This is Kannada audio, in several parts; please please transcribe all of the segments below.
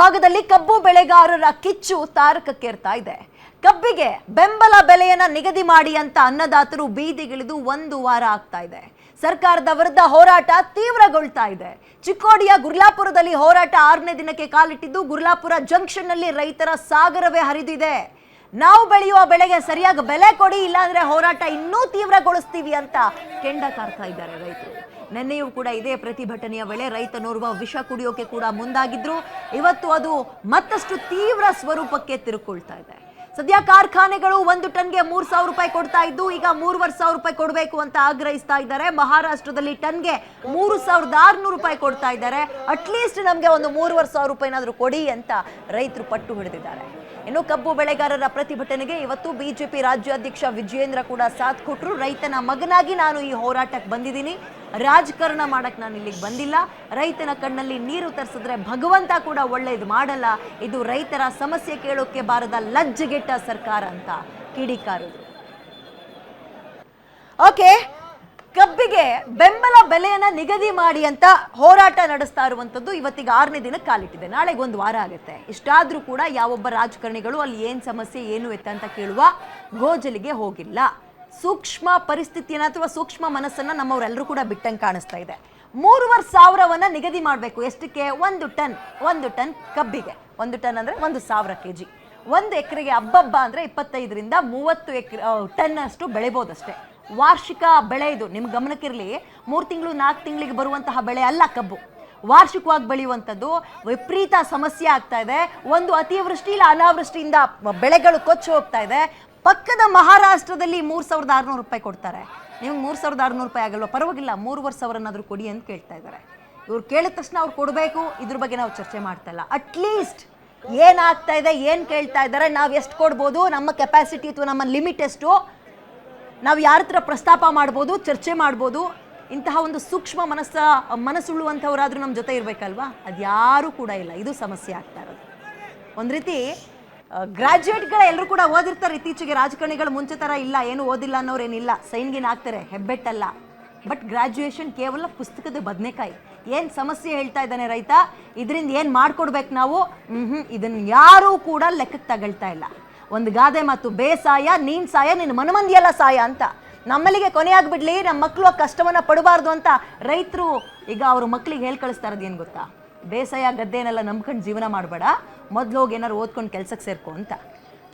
ಭಾಗದಲ್ಲಿ ಕಬ್ಬು ಬೆಳೆಗಾರರ ಕಿಚ್ಚು ತಾರಕಕ್ಕೇರ್ತಾ ಇದೆ. ಕಬ್ಬಿಗೆ ಬೆಂಬಲ ಬೆಲೆಯನ್ನ ನಿಗದಿ ಮಾಡಿ ಅಂತ ಅನ್ನದಾತರು ಬೀದಿಗಿಳಿದು ಒಂದು ವಾರ ಆಗ್ತಾ ಇದೆ. ಸರ್ಕಾರದ ವಿರುದ್ಧ ಹೋರಾಟ ತೀವ್ರಗೊಳ್ತಾ ಇದೆ. ಚಿಕ್ಕೋಡಿಯ ಗುರ್ಲಾಪುರದಲ್ಲಿ ಹೋರಾಟ ಆರನೇ ದಿನಕ್ಕೆ ಕಾಲಿಟ್ಟಿದ್ದು ಗುರ್ಲಾಪುರ ಜಂಕ್ಷನ್ನಲ್ಲಿ ರೈತರ ಸಾಗರವೇ ಹರಿದಿದೆ. ನಾವು ಬೆಳೆಯುವ ಬೆಳೆಗೆ ಸರಿಯಾಗಿ ಬೆಲೆ ಕೊಡಿ, ಇಲ್ಲಾಂದ್ರೆ ಹೋರಾಟ ಇನ್ನೂ ತೀವ್ರಗೊಳಿಸ್ತೀವಿ ಅಂತ ಕೆಂಡ ಕಾರ್ತಾ ಇದ್ದಾರೆ ರೈತರು. ನಿನ್ನೆಯೂ ಕೂಡ ಇದೇ ಪ್ರತಿಭಟನೆಯ ವೇಳೆ ರೈತನೋರ್ವ ವಿಷ ಕುಡಿಯೋಕೆ ಕೂಡ ಮುಂದಾಗಿದ್ರು. ಇವತ್ತು ಅದು ಮತ್ತಷ್ಟು ತೀವ್ರ ಸ್ವರೂಪಕ್ಕೆ ತಿರುಕೊಳ್ತಾ ಇದೆ. ಸದ್ಯ ಕಾರ್ಖಾನೆಗಳು ಒಂದು ಟನ್ಗೆ ಮೂರು ಸಾವಿರ ರೂಪಾಯಿ ಕೊಡ್ತಾ ಇದ್ದು, ಈಗ ಮೂರುವರೆ ಸಾವಿರ ರೂಪಾಯಿ ಕೊಡಬೇಕು ಅಂತ ಆಗ್ರಹಿಸ್ತಾ ಇದ್ದಾರೆ. ಮಹಾರಾಷ್ಟ್ರದಲ್ಲಿ ಟನ್ಗೆ ಮೂರು ಸಾವಿರದ ಆರುನೂರು ರೂಪಾಯಿ ಕೊಡ್ತಾ ಇದ್ದಾರೆ. ಅಟ್ಲೀಸ್ಟ್ ನಮಗೆ ಒಂದು ಮೂರುವರೆ ಸಾವಿರ ರೂಪಾಯಿನಾದರೂ ಕೊಡಿ ಅಂತ ರೈತರು ಪಟ್ಟು ಹಿಡಿದಿದ್ದಾರೆ. ಇನ್ನು ಕಬ್ಬು ಬೆಳೆಗಾರರ ಪ್ರತಿಭಟನೆಗೆ ಇವತ್ತು ಬಿಜೆಪಿ ರಾಜ್ಯಾಧ್ಯಕ್ಷ ವಿಜಯೇಂದ್ರ ಕೂಡ ಸಾಥ್ ಕೊಟ್ಟರು ರೈತನ ಮಗನಾಗಿ ನಾನು ಈ ಹೋರಾಟಕ್ಕೆ ಬಂದಿದ್ದೀನಿ. ರಾಜಕಾರಣ ಮಾಡಕ್ಕೆ ನಾನು ಇಲ್ಲಿಗೆ ಬಂದಿಲ್ಲ. ರೈತನ ಕಣ್ಣಲ್ಲಿ ನೀರು ತರಿಸಿದ್ರೆ ಭಗವಂತ ಕೂಡ ಒಳ್ಳೆಯದು ಮಾಡಲ್ಲ. ಇದು ರೈತರ ಸಮಸ್ಯೆ ಕೇಳೋಕ್ಕೆ ಬಾರದ ಲಜ್ಜೆಗೆಟ್ಟ ಸರ್ಕಾರ ಅಂತ ಕಿಡಿಕಾರರು ಓಕೆ, ಕಬ್ಬಿಗೆ ಬೆಂಬಲ ಬೆಲೆಯನ್ನ ನಿಗದಿ ಮಾಡಿ ಅಂತ ಹೋರಾಟ ನಡೆಸ್ತಾ ಇರುವಂತದ್ದು ಇವತ್ತಿಗೆ ಆರನೇ ದಿನಕ್ಕೆ ಕಾಲಿಟ್ಟಿದೆ. ನಾಳೆಗೆ ಒಂದು ವಾರ ಆಗುತ್ತೆ. ಇಷ್ಟಾದರೂ ಕೂಡ ಯಾವೊಬ್ಬ ರಾಜಕಾರಣಿಗಳು ಅಲ್ಲಿ ಏನು ಸಮಸ್ಯೆ, ಏನು ಎತ್ತ ಅಂತ ಕೇಳುವ ಗೋಜಲಿಗೆ ಹೋಗಿಲ್ಲ. ಸೂಕ್ಷ್ಮ ಪರಿಸ್ಥಿತಿಯನ್ನ ಅಥವಾ ಸೂಕ್ಷ್ಮ ಮನಸ್ಸನ್ನ ನಮ್ಮವರೆಲ್ಲರೂ ಕೂಡ ಬಿಟ್ಟಂಗೆ ಕಾಣಿಸ್ತಾ ಇದೆ. ಮೂರುವರೆ ಸಾವಿರವನ್ನು ನಿಗದಿ ಮಾಡಬೇಕು. ಎಷ್ಟಕ್ಕೆ? ಒಂದು ಟನ್. ಒಂದು ಟನ್ ಕಬ್ಬಿಗೆ. ಒಂದು ಟನ್ ಅಂದ್ರೆ ಒಂದು ಸಾವಿರ ಕೆ ಜಿ. ಒಂದು ಎಕರೆಗೆ ಹಬ್ಬಬ್ಬ ಅಂದ್ರೆ ಇಪ್ಪತ್ತೈದರಿಂದ ಮೂವತ್ತು ಎಕರೆ ಟನ್ ಅಷ್ಟು ಬೆಳಿಬೋದಷ್ಟೇ. ವಾರ್ಷಿಕ ಬೆಳೆ ಇದು. ನಿಮ್ಮ ಗಮನಕ್ಕಿರಲಿ, ಮೂರು ತಿಂಗಳು, ನಾಲ್ಕು ತಿಂಗಳಿಗೆ ಬರುವಂತಹ ಬೆಳೆ ಅಲ್ಲ ಕಬ್ಬು. ವಾರ್ಷಿಕವಾಗಿ ಬೆಳೆಯುವಂಥದ್ದು ವಿಪರೀತ ಸಮಸ್ಯೆ ಆಗ್ತಾ ಇದೆ. ಒಂದು ಅತಿವೃಷ್ಟಿ ಇಲ್ಲ ಅನಾವೃಷ್ಟಿಯಿಂದ ಬೆಳೆಗಳು ಕೊಚ್ಚಿ ಹೋಗ್ತಾ ಇದೆ. ಪಕ್ಕದ ಮಹಾರಾಷ್ಟ್ರದಲ್ಲಿ ಮೂರು ಸಾವಿರದ ಆರುನೂರು ರೂಪಾಯಿ ಕೊಡ್ತಾರೆ. ನಿಮ್ಗೆ ಮೂರು ಸಾವಿರದ ಆರುನೂರು ರೂಪಾಯಿ ಆಗಲ್ವ? ಪರವಾಗಿಲ್ಲ, ಮೂರುವರೆ ಸಾವಿರನಾದ್ರೂ ಕೊಡಿ ಅಂತ ಕೇಳ್ತಾ ಇದ್ದಾರೆ. ಇವ್ರು ಕೇಳಿದ ತಕ್ಷಣ ಅವ್ರು ಕೊಡಬೇಕು, ಇದ್ರ ಬಗ್ಗೆ ನಾವು ಚರ್ಚೆ ಮಾಡ್ತಾ ಇಲ್ಲ. ಅಟ್ಲೀಸ್ಟ್ ಏನಾಗ್ತಾ ಇದೆ, ಏನು ಕೇಳ್ತಾ ಇದ್ದಾರೆ, ನಾವು ಎಷ್ಟು ಕೊಡ್ಬೋದು, ನಮ್ಮ ಕೆಪಾಸಿಟಿ ಅಥವಾ ನಮ್ಮ ಲಿಮಿಟ್ ಎಷ್ಟು, ನಾವು ಯಾರ ಹತ್ರ ಪ್ರಸ್ತಾಪ ಮಾಡ್ಬೋದು, ಚರ್ಚೆ ಮಾಡ್ಬೋದು, ಇಂತಹ ಒಂದು ಸೂಕ್ಷ್ಮ ಮನಸ್ಸ, ಮನಸ್ಸುಳ್ಳುವಂಥವ್ರಾದ್ರೂ ನಮ್ಮ ಜೊತೆ ಇರಬೇಕಲ್ವಾ? ಅದು ಯಾರೂ ಕೂಡ ಇಲ್ಲ, ಇದು ಸಮಸ್ಯೆ ಆಗ್ತಾ ಇರೋದು. ಒಂದು ರೀತಿ ಗ್ರಾಜ್ಯುಯೇಟ್ಗಳ ಎಲ್ಲರೂ ಕೂಡ ಓದಿರ್ತಾರೆ. ಇತ್ತೀಚೆಗೆ ರಾಜಕಾರಣಿಗಳು ಮುಂಚೆ ಥರ ಇಲ್ಲ, ಏನು ಓದಿಲ್ಲ ಅನ್ನೋರೇನಿಲ್ಲ ಸೈನ್ಗಿನ ಆಗ್ತಾರೆ? ಹೆಬ್ಬೆಟ್ಟಲ್ಲ. ಬಟ್ ಗ್ರಾಜ್ಯುಯೇಷನ್ ಕೇವಲ ಪುಸ್ತಕದ ಬದನೆಕಾಯಿ. ಏನು ಸಮಸ್ಯೆ ಹೇಳ್ತಾ ಇದ್ದಾನೆ ರೈತ? ಇದರಿಂದ ಏನು ಮಾಡ್ಕೊಡ್ಬೇಕು ನಾವು? ಹ್ಞೂ ಇದನ್ನು ಯಾರೂ ಕೂಡ ಲೆಕ್ಕಕ್ಕೆ ತಗೊಳ್ತಾ ಇಲ್ಲ. ಒಂದು ಗಾದೆ ಮಾತು ಬೇಸಾಯ ನೀನ್ ಸಾಯ ನಿನ್ನ ಮನಮಂದಿಯಲ್ಲ ಸಾಯ ಅಂತ. ನಮ್ಮಲ್ಲಿಗೆ ಕೊನೆಯಾಗ್ಬಿಡ್ಲಿ ನಮ್ಮ ಮಕ್ಕಳು ಆ ಕಷ್ಟವನ್ನ ಪಡಬಾರ್ದು ಅಂತ ರೈತರು ಈಗ ಅವ್ರ ಮಕ್ಕಳಿಗೆ ಹೇಳ್ಕಳಿಸ್ತಾ ಇರೋದು ಏನು ಗೊತ್ತಾ? ಬೇಸಾಯ ಗದ್ದೆನೆಲ್ಲ ನಂಬ್ಕೊಂಡು ಜೀವನ ಮಾಡಬೇಡ. ಮೊದ್ಲು ಹೋಗಿ ಏನಾದ್ರು ಓದ್ಕೊಂಡು ಕೆಲ್ಸಕ್ಕೆ ಸೇರ್ಕೊ ಅಂತ.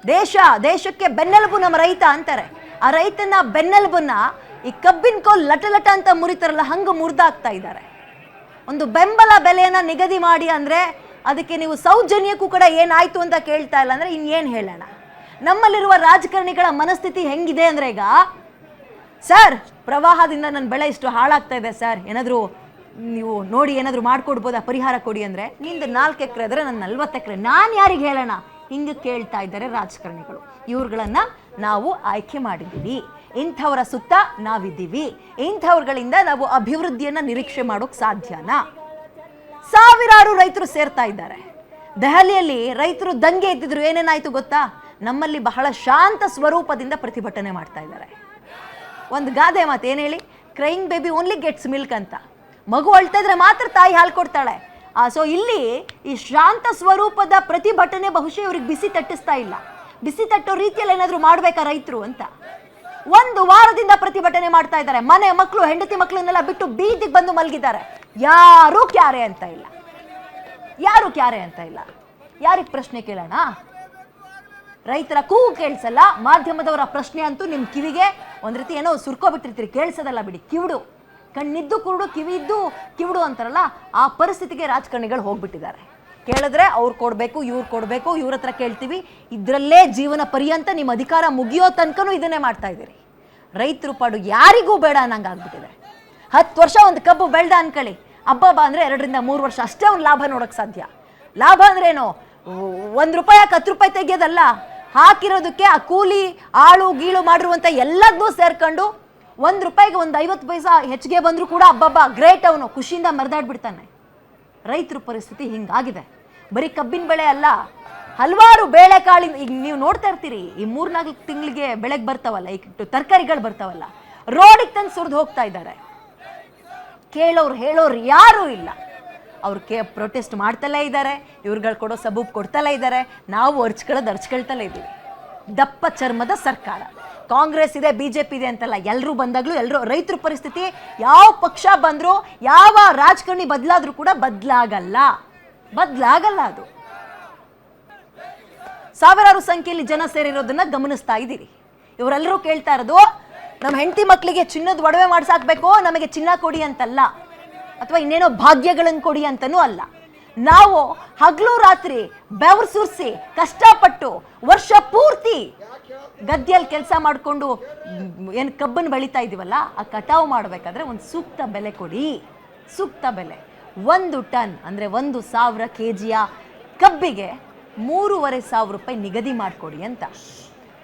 ದೇಶ, ದೇಶಕ್ಕೆ ಬೆನ್ನೆಲುಬು ನಮ್ಮ ರೈತ ಅಂತಾರೆ. ಆ ರೈತನ ಬೆನ್ನೆಲುಬನ್ನ ಈ ಕಬ್ಬಿನ ಕೋಲ್ ಲಟ ಲಟ ಅಂತ ಮುರಿತಾರಲ್ಲ, ಹಂಗೆ ಮುರಿದಾಗ್ತಾ ಇದ್ದಾರೆ. ಒಂದು ಬೆಂಬಲ ಬೆಲೆಯನ್ನು ನಿಗದಿ ಮಾಡಿ ಅಂದರೆ ಅದಕ್ಕೆ ನೀವು ಸೌಜನ್ಯಕ್ಕೂ ಕೂಡ ಏನಾಯಿತು ಅಂತ ಕೇಳ್ತಾ ಇಲ್ಲ ಅಂದರೆ ಇನ್ನೇನು ಹೇಳೋಣ. ನಮ್ಮಲ್ಲಿರುವ ರಾಜಕಾರಣಿಗಳ ಮನಸ್ಥಿತಿ ಹೆಂಗಿದೆ ಅಂದ್ರೆ ಈಗ, ಸರ್, ಪ್ರವಾಹದಿಂದ ನನ್ನ ಬೆಳೆ ಇಷ್ಟು ಹಾಳಾಗ್ತಾ ಇದೆ, ಸರ್. ಏನಾದರೂ ನೀವು ನೋಡಿ ಏನಾದರೂ ಮಾಡ್ಕೊಡ್ಬೋದಾ? ಪರಿಹಾರ ಕೊಡಿ ಅಂದರೆ ನಿಂದು ನಾಲ್ಕು ಎಕರೆ ಆದರೆ ನನ್ನ ನಲ್ವತ್ತು ಎಕರೆ. ನಾನು ಯಾರಿಗೆ ಹೇಳೋಣ? ಹಿಂಗೆ ಕೇಳ್ತಾ ಇದ್ದಾರೆ ರಾಜಕಾರಣಿಗಳು. ಇವ್ರುಗಳನ್ನು ನಾವು ಆಯ್ಕೆ ಮಾಡಿದ್ದೀವಿ. ಇಂಥವರ ಸುತ್ತ ನಾವಿದ್ದೀವಿ. ಇಂಥವ್ರಗಳಿಂದ ನಾವು ಅಭಿವೃದ್ಧಿಯನ್ನ ನಿರೀಕ್ಷೆ ಮಾಡೋಕ್ ಸಾಧ್ಯನಾ? ಸಾವಿರಾರು ರೈತರು ಸೇರ್ತಾ ಇದ್ದಾರೆ. ದೆಹಲಿಯಲ್ಲಿ ರೈತರು ದಂಗೆ ಎದ್ದಿದ್ರು ಏನೇನಾಯ್ತು ಗೊತ್ತಾ? ನಮ್ಮಲ್ಲಿ ಬಹಳ ಶಾಂತ ಸ್ವರೂಪದಿಂದ ಪ್ರತಿಭಟನೆ ಮಾಡ್ತಾ ಇದ್ದಾರೆ. ಒಂದು ಗಾದೆ ಮಾತು ಏನು ಹೇಳಿ? Crying baby only gets milk ಅಂತ. ಮಗು ಅಳ್ತಾ ಇದ್ರೆ ಮಾತ್ರ ತಾಯಿ ಹಾಲು ಕೊಡ್ತಾಳೆ. ಸೊ ಇಲ್ಲಿ ಈ ಶಾಂತ ಸ್ವರೂಪದ ಪ್ರತಿಭಟನೆ ಬಹುಶಃ ಇವ್ರಿಗೆ ಬಿಸಿ ತಟ್ಟಿಸ್ತಾ ಇಲ್ಲ. ಬಿಸಿ ತಟ್ಟೋ ರೀತಿಯಲ್ಲಿ ಏನಾದರೂ ಮಾಡ್ಬೇಕಾ ರೈತರು ಅಂತ. ಒಂದು ವಾರದಿಂದ ಪ್ರತಿಭಟನೆ ಮಾಡ್ತಾ ಇದ್ದಾರೆ. ಮನೆ ಮಕ್ಕಳು ಹೆಂಡತಿ ಮಕ್ಕಳನ್ನೆಲ್ಲ ಬಿಟ್ಟು ಬೀದಿಗೆ ಬಂದು ಮಲಗಿದ್ದಾರೆ. ಯಾರೂ ಕ್ಯಾರೆ ಅಂತ ಇಲ್ಲ. ಯಾರು ಕ್ಯಾರೆ ಅಂತ ಇಲ್ಲ. ಯಾರಿಗೆ ಪ್ರಶ್ನೆ ಕೇಳೋಣ? ರೈತರ ಕೂಗು ಕೇಳಿಸಲ್ಲ. ಮಾಧ್ಯಮದವರ ಪ್ರಶ್ನೆ ಅಂತೂ ನಿಮ್ಮ ಕಿವಿಗೆ ಒಂದು ರೀತಿ ಏನೋ ಸುರ್ಕೋಬಿಟ್ಟಿರ್ತೀರಿ. ಕೇಳಿಸೋದಲ್ಲ ಬಿಡಿ. ಕಿವಿಡು. ಕಣ್ಣಿದ್ದು, ಕುರುಡು ಕಿವಿದ್ದು ಕಿವಿಡು ಅಂತಾರಲ್ಲ, ಆ ಪರಿಸ್ಥಿತಿಗೆ ರಾಜಕಾರಣಿಗಳು ಹೋಗ್ಬಿಟ್ಟಿದ್ದಾರೆ. ಕೇಳಿದ್ರೆ ಅವ್ರು ಕೊಡಬೇಕು, ಇವ್ರು ಕೊಡಬೇಕು, ಇವ್ರ ಹತ್ರ ಕೇಳ್ತೀವಿ. ಇದರಲ್ಲೇ ಜೀವನ ಪರ್ಯಂತ ನಿಮ್ಮ ಅಧಿಕಾರ ಮುಗಿಯೋ ತನಕನೂ ಇದನ್ನೇ ಮಾಡ್ತಾ ಇದ್ದೀರಿ. ರೈತರು ಪಾಡು ಯಾರಿಗೂ ಬೇಡ ಅನ್ನಂಗೆ ಆಗ್ಬಿಟ್ಟಿದೆ. ಹತ್ತು ವರ್ಷ ಒಂದು ಕಬ್ಬು ಬೆಳ್ದ ಅನ್ಕೊಳ್ಳಿ ಹಬ್ಬ ಅಂದರೆ ಎರಡರಿಂದ ಮೂರು ವರ್ಷ ಅಷ್ಟೇ ಒಂದು ಲಾಭ ನೋಡೋಕ್ಕೆ ಸಾಧ್ಯ. ಲಾಭ ಅಂದ್ರೇನು? ಒಂದು ರೂಪಾಯಿ ಹತ್ತು ರೂಪಾಯಿ ತೆಗಿಯೋದಲ್ಲ. ಹಾಕಿರೋದಕ್ಕೆ ಆ ಕೂಲಿ, ಆಳು, ಗೀಳು ಮಾಡಿರುವಂಥ ಎಲ್ಲದನ್ನೂ ಸೇರ್ಕೊಂಡು ಒಂದು ರೂಪಾಯಿಗೆ ಒಂದು ಐವತ್ತು ಪೈಸಾ ಹೆಚ್ಚಿಗೆ ಬಂದರೂ ಕೂಡ ಅಬ್ಬಬ್ಬ ಗ್ರೇಟ್ ಅವನು, ಖುಷಿಯಿಂದ ಮರೆದಾಡ್ಬಿಡ್ತಾನೆ. ರೈತರ ಪರಿಸ್ಥಿತಿ ಹಿಂಗಾಗಿದೆ. ಬರೀ ಕಬ್ಬಿನ ಬೆಳೆ ಅಲ್ಲ, ಹಲವಾರು ಬೇಳೆಕಾಳಿನ, ಈಗ ನೀವು ನೋಡ್ತಾ ಇರ್ತೀರಿ, ಈ ಮೂರ್ನಾಲ್ಕು ತಿಂಗಳಿಗೆ ಬೆಳೆಗೆ ಬರ್ತಾವಲ್ಲ ಈಗ ತರಕಾರಿಗಳು ಬರ್ತಾವಲ್ಲ, ರೋಡಿಗೆ ತಂದು ಸುರಿದು ಹೋಗ್ತಾ ಇದ್ದಾರೆ. ಕೇಳೋರು, ಹೇಳೋರು ಯಾರೂ ಇಲ್ಲ. ಅವ್ರು ಕೇ ಪ್ರೊಟೆಸ್ಟ್ ಮಾಡ್ತಲೇ ಇದ್ದಾರೆ, ಇವ್ರುಗಳು ಕೊಡೋ ಸಬೂಬ್ ಕೊಡ್ತಲೇ ಇದ್ದಾರೆ, ನಾವು ಅರ್ಚ್ಕೊಳ್ಳೋದು ಅರ್ಚ್ಕೊಳ್ತಲೇ ಇದ್ದೀವಿ. ದಪ್ಪ ಚರ್ಮದ ಸರ್ಕಾರ. ಕಾಂಗ್ರೆಸ್ ಇದೆ, ಬಿಜೆಪಿ ಇದೆ ಅಂತಲ್ಲ ಎಲ್ಲರೂ ಬಂದಾಗಲೂ ಎಲ್ಲರೂ ರೈತರ ಪರಿಸ್ಥಿತಿ ಯಾವ ಪಕ್ಷ ಬಂದರೂ, ಯಾವ ರಾಜಕಾರಣಿ ಬದಲಾದರೂ ಕೂಡ ಬದಲಾಗಲ್ಲ. ಬದಲಾಗಲ್ಲ ಅದು. ಸಾವಿರಾರು ಸಂಖ್ಯೆಯಲ್ಲಿ ಜನ ಸೇರಿರೋದನ್ನ ಗಮನಿಸ್ತಾ ಇದ್ದೀರಿ. ಇವರೆಲ್ಲರೂ ಕೇಳ್ತಾ ಇರೋದು, ನಮ್ಮ ಹೆಂಡತಿ ಮಕ್ಕಳಿಗೆ ಚಿನ್ನದ ಒಡವೆ ಮಾಡಿಸಾಕ್ಬೇಕು, ನಮಗೆ ಚಿನ್ನ ಕೊಡಿ ಅಂತಲ್ಲ, ಅಥವಾ ಇನ್ನೇನೋ ಭಾಗ್ಯಗಳನ್ನು ಕೊಡಿ ಅಂತನೂ ಅಲ್ಲ. ನಾವು ಹಗಲು ರಾತ್ರಿ ಬೆವರು ಸುರಿಸಿ ಕಷ್ಟಪಟ್ಟು ವರ್ಷ ಪೂರ್ತಿ ಗದ್ದೆಯಲ್ಲಿ ಕೆಲಸ ಮಾಡಿಕೊಂಡು ಏನು ಕಬ್ಬನ್ನು ಬೆಳೀತಾ ಇದೀವಲ್ಲ, ಆ ಕಟಾವು ಮಾಡಬೇಕಾದ್ರೆ ಒಂದು ಸೂಕ್ತ ಬೆಲೆ ಕೊಡಿ. ಸೂಕ್ತ ಬೆಲೆ. ಒಂದು ಟನ್ ಅಂದರೆ ಒಂದು ಸಾವಿರ ಕೆ ಜಿಯ ಕಬ್ಬಿಗೆ ಮೂರುವರೆ ಸಾವಿರ ರೂಪಾಯಿ ನಿಗದಿ ಮಾಡಿಕೊಡಿ ಅಂತ.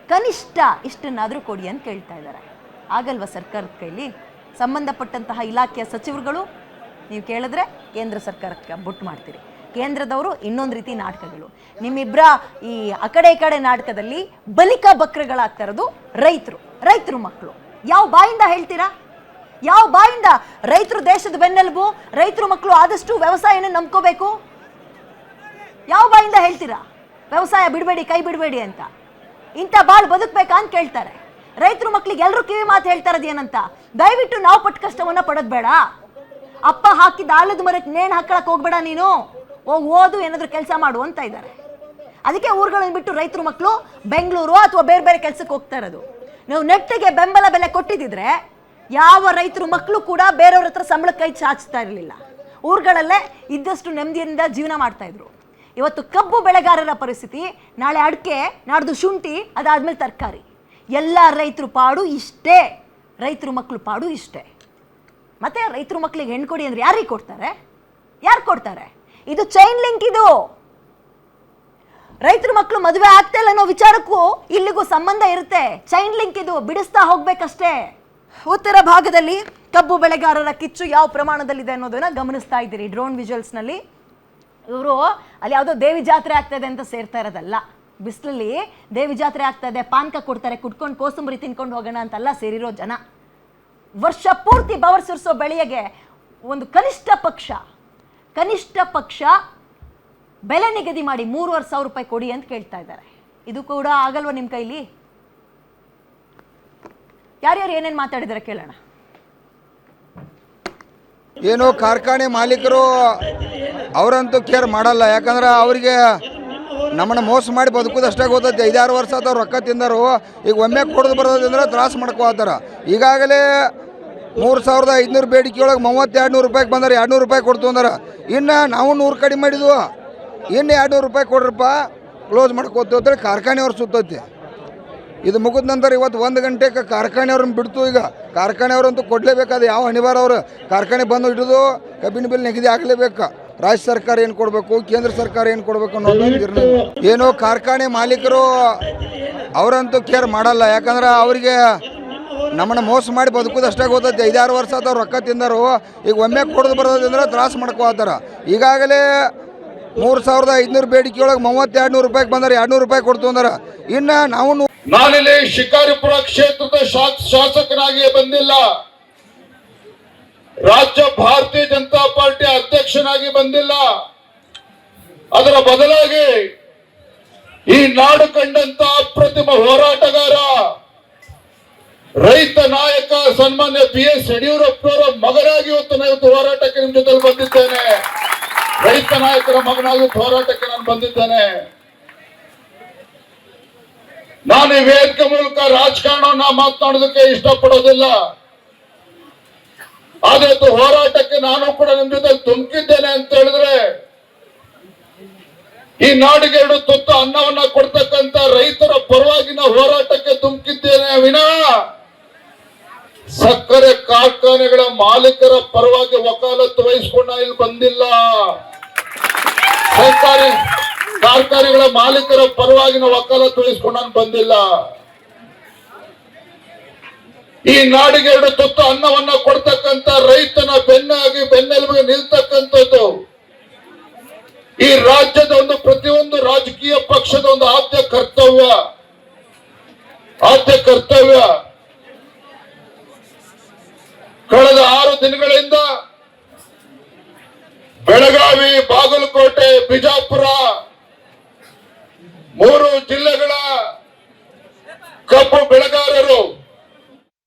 ಕನಿಷ್ಠ ಇಷ್ಟನ್ನಾದರೂ ಕೊಡಿ ಅಂತ ಕೇಳ್ತಾ ಇದ್ದಾರೆ. ಆಗಲ್ವಾ ಸರ್ಕಾರದ ಕೈಲಿ? ಸಂಬಂಧಪಟ್ಟಂತಹ ಇಲಾಖೆಯ ಸಚಿವರುಗಳು ನೀವು ಕೇಳಿದ್ರೆ ಕೇಂದ್ರ ಸರ್ಕಾರಕ್ಕೆ ಬುಟ್ಟು ಮಾಡ್ತೀರಿ. ಕೇಂದ್ರದವರು ಇನ್ನೊಂದು ರೀತಿ ನಾಟಕಗಳು. ನಿಮ್ಮಿಬ್ಬರ ಈ ಅಕಡೆ ಕಡೆ ನಾಟಕದಲ್ಲಿ ಬಲಿಕ ಬಕ್ರಗಳಾಗ್ತಾ ಇರೋದು ರೈತರು ರೈತರು ಮಕ್ಕಳು ಯಾವ ಬಾಯಿಂದ ಹೇಳ್ತೀರಾ? ಯಾವ ಬಾಯಿಂದ? ರೈತರು ದೇಶದ ಬೆನ್ನೆಲುಬು, ರೈತರು ಮಕ್ಕಳು ಆದಷ್ಟು ವ್ಯವಸಾಯನ ನಂಬ್ಕೋಬೇಕು. ಯಾವ ಬಾಯಿಂದ ಹೇಳ್ತೀರಾ? ವ್ಯವಸಾಯ ಬಿಡಬೇಡಿ, ಕೈ ಬಿಡಬೇಡಿ ಅಂತ. ಇಂಥ ಬಾಳ್ ಬದುಕಬೇಕಾ ಅಂತ ಕೇಳ್ತಾರೆ. ರೈತರು ಮಕ್ಕಳಿಗೆ ಎಲ್ಲರೂ ಕಿವಿ ಮಾತು ಹೇಳ್ತಾ ಇರೋದು ಏನಂತ? ದಯವಿಟ್ಟು ನಾವು ಪಟ್ಟ ಕಷ್ಟವನ್ನು ಪಡೋದು ಬೇಡ. ಅಪ್ಪ ಹಾಕಿದ ಆಲದ ಮರಕ್ಕೆ ನೇಣು ಹಾಕೊಳಕ್ ಹೋಗ್ಬೇಡ ನೀನು. ಓದು, ಏನಾದರೂ ಕೆಲಸ ಮಾಡು ಅಂತ ಇದ್ದಾರೆ. ಅದಕ್ಕೆ ಊರುಗಳನ್ನು ಬಿಟ್ಟು ರೈತರು ಮಕ್ಕಳು ಬೆಂಗಳೂರು ಅಥವಾ ಬೇರೆ ಬೇರೆ ಕೆಲಸಕ್ಕೆ ಹೋಗ್ತಾ ಇರೋದು. ನೀವು ನೆಟ್ಟಿಗೆ ಬೆಂಬಲ ಬೆಲೆ ಕೊಟ್ಟಿದ್ದಿದ್ರೆ ಯಾವ ರೈತರು ಮಕ್ಕಳು ಕೂಡ ಬೇರೆಯವ್ರ ಹತ್ರ ಸಂಬಳ ಕೈ ಚಾಚ್ತಾ ಇರಲಿಲ್ಲ. ಊರುಗಳಲ್ಲೇ ಇದ್ದಷ್ಟು ನೆಮ್ಮದಿಯಿಂದ ಜೀವನ ಮಾಡ್ತಾ ಇದ್ರು. ಇವತ್ತು ಕಬ್ಬು ಬೆಳೆಗಾರರ ಪರಿಸ್ಥಿತಿ, ನಾಳೆ ಅಡಿಕೆ, ನಾಡ್ದು ಶುಂಠಿ, ಅದಾದಮೇಲೆ ತರಕಾರಿ. ಎಲ್ಲ ರೈತರು ಪಾಡು ಇಷ್ಟೇ. ರೈತರು ಮಕ್ಕಳು ಪಾಡು ಇಷ್ಟೇ. ಮತ್ತೆ ರೈತರು ಮಕ್ಕಳಿಗೆ ಹೆಣ್ಣು ಕೊಡಿ ಅಂದ್ರೆ ಯಾರಿಗೆ ಕೊಡ್ತಾರೆ? ಯಾರು ಕೊಡ್ತಾರೆ? ಇದು ಚೈನ್ ಲಿಂಕ್ ಇದು. ರೈತರ ಮಕ್ಕಳು ಮದುವೆ ಆಗ್ತಾ ಇಲ್ಲ ಅನ್ನೋ ವಿಚಾರಕ್ಕೂ ಇಲ್ಲಿಗೂ ಸಂಬಂಧ ಇರುತ್ತೆ. ಚೈನ್ ಲಿಂಕ್ ಇದು. ಬಿಡಿಸ್ತಾ ಹೋಗ್ಬೇಕಷ್ಟೇ. ಉತ್ತರ ಭಾಗದಲ್ಲಿ ಕಬ್ಬು ಬೆಳೆಗಾರರ ಕಿಚ್ಚು ಯಾವ ಪ್ರಮಾಣದಲ್ಲಿದೆ ಅನ್ನೋದನ್ನ ಗಮನಿಸ್ತಾ ಇದ್ದೀರಿ ಡ್ರೋನ್ ವಿಜುವಲ್ಸ್ನಲ್ಲಿ ಇವರು ಅಲ್ಲಿ ಯಾವುದೋ ದೇವಿ ಜಾತ್ರೆ ಆಗ್ತದೆ ಅಂತ ಸೇರ್ತಾ ಇರೋದಲ್ಲ. ಬಿಸಿಲಲ್ಲಿ ದೇವಿ ಜಾತ್ರೆ ಆಗ್ತಾ ಇದೆ, ಪಾನಕ ಕೊಡ್ತಾರೆ ಕುಟ್ಕೊಂಡು ಕೋಸಂಬರಿ ತಿನ್ಕೊಂಡು ಹೋಗೋಣ ಅಂತೆಲ್ಲ ಸೇರಿರೋ ಜನ. ವರ್ಷ ಪೂರ್ತಿ ಬವರ್ ಸುರಿಸೋ ಬೆಳೆಯಗೆ ಒಂದು ಕನಿಷ್ಠ ಪಕ್ಷ ಕನಿಷ್ಠ ಪಕ್ಷ ಬೆಲೆ ನಿಗದಿ ಮಾಡಿ ಮೂರುವರೆ ಸಾವಿರ ರೂಪಾಯಿ ಕೊಡಿ ಅಂತ ಕೇಳ್ತಾ ಇದ್ದಾರೆ. ಇದು ಕೂಡ ಆಗಲ್ವ ನಿಮ್ಮ ಕೈಲಿ? ಯಾರ್ಯಾರು ಏನೇನು ಮಾತಾಡಿದ್ದಾರೆ ಕೇಳೋಣ. ಏನು ಕಾರ್ಖಾನೆ ಮಾಲೀಕರು ಅವರಂತೂ ಕೇರ್ ಮಾಡಲ್ಲ, ಯಾಕಂದ್ರೆ ಅವರಿಗೆ ನಮ್ಮನ್ನ ಮೋಸ ಮಾಡಿ ಬದುಕುದಷ್ಟೇ ಗೊತ್ತೈತಿ. ಐದಾರು ವರ್ಷ ಅಥವಾ ರೊಕ್ಕ ತಿಂದರು, ಈಗ ಒಮ್ಮೆ ಕೊಡೋದು ಬರೋದಂದ್ರೆ ತ್ರಾಸ ಮಾಡ್ಕೋತಾರ ಈಗಾಗಲೇ ಮೂರು ಸಾವಿರದ ಐದುನೂರು ಬೇಡಿಕೆಯೊಳಗೆ ಮೂವತ್ತೆರಡು ನೂರು ರೂಪಾಯಿಗೆ ಬಂದರೆ. ಎರಡು ನೂರು ರೂಪಾಯಿ ಕೊಡ್ತು ಅಂದ್ರೆ. ಇನ್ನು ನಾವು ನೂರು ಕಡಿಮೆ ಮಾಡಿದ್ವು. ಇನ್ನು ಎರಡು ನೂರು ರೂಪಾಯಿ ಕೊಡ್ರಪ್ಪ. ಕ್ಲೋಸ್ ಮಾಡ್ಕೋತೀವಿ ಅಂತೇಳಿ ಕಾರ್ಖಾನೆಯವ್ರು ಸುತ್ತೈತಿ. ಇದು ಮುಗಿದ ನಂತರ ಇವತ್ತು ಒಂದು ಗಂಟೆಗೆ ಕಾರ್ಖಾನೆಯವ್ರನ್ನ ಬಿಡ್ತು ಈಗ. ಕಾರ್ಖಾನೆಯವ್ರಂತೂ ಕೊಡಲೇಬೇಕಾದ ಯಾವ ಅನಿವಾರ್ಯ ಅವರು. ಕಾರ್ಖಾನೆ ಬಂದು ಹಿಡಿದು ಕಬ್ಬಿನ ಬಿಲ್ ನಿಗದಿ ಆಗಲೇಬೇಕು. ರಾಜ್ಯ ಸರ್ಕಾರ ಏನು ಕೊಡಬೇಕು? ಕೇಂದ್ರ ಸರ್ಕಾರ ಏನು ಕೊಡಬೇಕು ಅನ್ನೋದು ಏನೋ ಕಾರ್ಖಾನೆ ಮಾಲೀಕರು ಅವರಂತೂ ಕೇರ್ ಮಾಡಲ್ಲ. ಯಾಕಂದ್ರೆ ಅವರಿಗೆ ನಮ್ಮನ್ನ ಮೋಸ ಮಾಡಿ ಬದುಕೋದಷ್ಟೇ ಗೊತ್ತೈತಿ. ಐದಾರು ವರ್ಷ ಆದವ್ರು ರೊಕ್ಕ ತಿಂದರು. ಈಗ ಒಮ್ಮೆ ಕೊಡೋದು ಬರೋದಂದ್ರೆ ತ್ರಾಸ ಮಾಡ್ಕೋತಾರ ಈಗಾಗಲೇ ಮೂರು ಸಾವಿರದ ಐದುನೂರು ಬೇಡಿಕೆ ಮೂವತ್ತೆರಡು ನೂರು ರೂಪಾಯಿಗೆ ಬಂದ್ರೆ. ಎರಡು ನೂರು ರೂಪಾಯಿ ಕೊಡ್ತು ಅಂದ್ರೆ. ಇನ್ನು ನಾವು ನಾನಿಲ್ಲಿ ಶಿಕಾರಿಪುರ ಕ್ಷೇತ್ರದ ಶಾಸ್- ಶಾಸಕನಾಗಿ ಬಂದಿಲ್ಲ. ರಾಜ್ಯ ಭಾರತೀಯ ಜನತಾ ಪಾರ್ಟಿ ಅಧ್ಯಕ್ಷನಾಗಿ ಬಂದಿಲ್ಲ. ಅದರ ಬದಲಾಗಿ ಈ ನಾಡು ಕಂಡಂತ ಅಪ್ರತಿಮ ಹೋರಾಟಗಾರ ರೈತ ನಾಯಕ ಸನ್ಮಾನ್ಯ ಪಿ ಎಸ್ ಯಡಿಯೂರಪ್ಪನವರ ಮಗನಾಗಿ ಇವತ್ತು ನಾನು ಹೋರಾಟಕ್ಕೆ ನಿಮ್ ಜೊತೆ ಬಂದಿದ್ದೇನೆ. ರೈತ ನಾಯಕರ ಮಗನಾಗಿ ಹೋರಾಟಕ್ಕೆ ನಾನು ಬಂದಿದ್ದೇನೆ. ನಾನು ಈ ವೇದಿಕೆ ಮೂಲಕ ರಾಜಕಾರಣವನ್ನ ಮಾತನಾಡೋದಕ್ಕೆ ಇಷ್ಟಪಡೋದಿಲ್ಲ. ಆದ್ರೆ ಹೋರಾಟಕ್ಕೆ ನಾನು ಕೂಡ ನಿಮ್ ಜೊತೆ ತುಮಕಿದ್ದೇನೆ ಅಂತ ಹೇಳಿದ್ರೆ, ಈ ನಾಡಿಗೆ ಎರಡು ತುತ್ತು ಅನ್ನವನ್ನ ಕೊಡ್ತಕ್ಕಂತ ರೈತರ ಪರವಾಗಿ ಪರವಾಗಿನ ಹೋರಾಟಕ್ಕೆ ತುಮಕಿದ್ದೇನೆ ವಿನಾ. ಸಕ್ಕರೆ ಕಾರ್ಖಾನೆಗಳ ಮಾಲೀಕರ ಪರವಾಗಿ ವಕಾಲತ್ತು ವಹಿಸ್ಕೊಂಡ ಇಲ್ಲಿ ಬಂದಿಲ್ಲ. ಸರ್ಕಾರಿ ಕಾರ್ಖಾನೆಗಳ ಮಾಲೀಕರ ಪರವಾಗಿನ ವಕಾಲತ್ತು ವಹಿಸ್ಕೊಂಡ ಬಂದಿಲ್ಲ. ಈ ನಾಡಿಗೆ ಎರಡು ತುತ್ತು ಅನ್ನವನ್ನ ಕೊಡ್ತಕ್ಕಂತ ರೈತನ ಬೆನ್ನಾಗಿ ಬೆನ್ನೆಲುಬಿಗೆ ನಿಲ್ತಕ್ಕಂಥದ್ದು. ಈ ರಾಜ್ಯದ ಒಂದು ಪ್ರತಿಯೊಂದು ರಾಜಕೀಯ ಪಕ್ಷದ ಒಂದು ಆದ್ಯ ಕರ್ತವ್ಯ. ಆದ್ಯ ಕರ್ತವ್ಯ. ಕಳೆದ ಆರು ದಿನಗಳಿಂದ ಬೆಳಗಾವಿ ಬಾಗಲಕೋಟೆ ಬಿಜಾಪುರ ಮೂರು ಜಿಲ್ಲೆಗಳ ಕಬ್ಬು ಬೆಳೆಗಾರರು